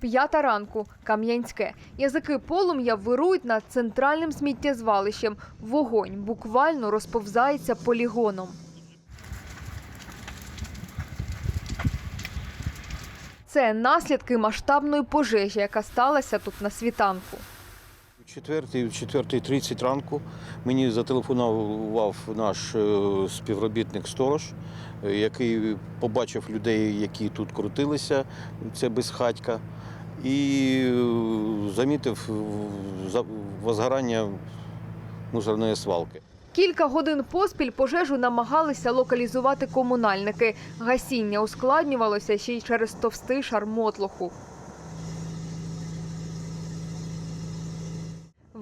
П'ята ранку, Кам'янське. Язики полум'я вирують над центральним сміттєзвалищем. Вогонь буквально розповзається полігоном. Це наслідки масштабної пожежі, яка сталася тут на світанку. У четвертій, в четвертій 30 ранку мені зателефонував наш е, співробітник сторож, е, який побачив людей, які тут крутилися, це безхатька, і е, замітив за- возгорання мусорної свалки. Кілька годин поспіль пожежу намагалися локалізувати комунальники. Гасіння ускладнювалося ще й через товстий шар мотлоху.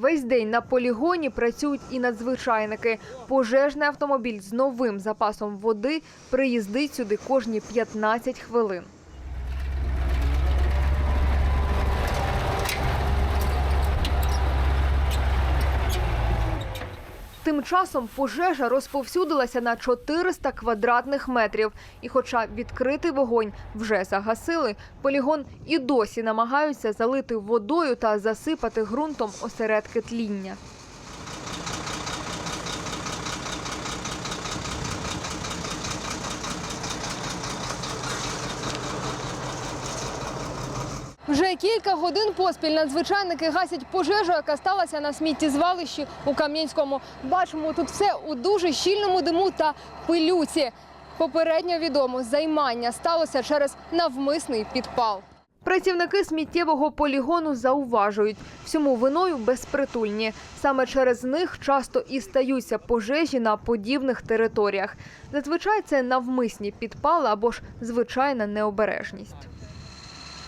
Весь день на полігоні працюють і надзвичайники. Пожежний автомобіль з новим запасом води приїздить сюди кожні 15 хвилин. Тим часом пожежа розповсюдилася на 400 квадратних метрів. І хоча відкритий вогонь вже загасили, полігон і досі намагаються залити водою та засипати ґрунтом осередки тління. Вже кілька годин поспіль надзвичайники гасять пожежу, яка сталася на сміттєзвалищі у Кам'янському. Бачимо тут все у дуже щільному диму та пилюці. Попередньо відомо, займання сталося через навмисний підпал. Працівники сміттєвого полігону зауважують, всьому виною безпритульні. Саме через них часто і стаються пожежі на подібних територіях. Зазвичай це навмисні підпали або ж звичайна необережність.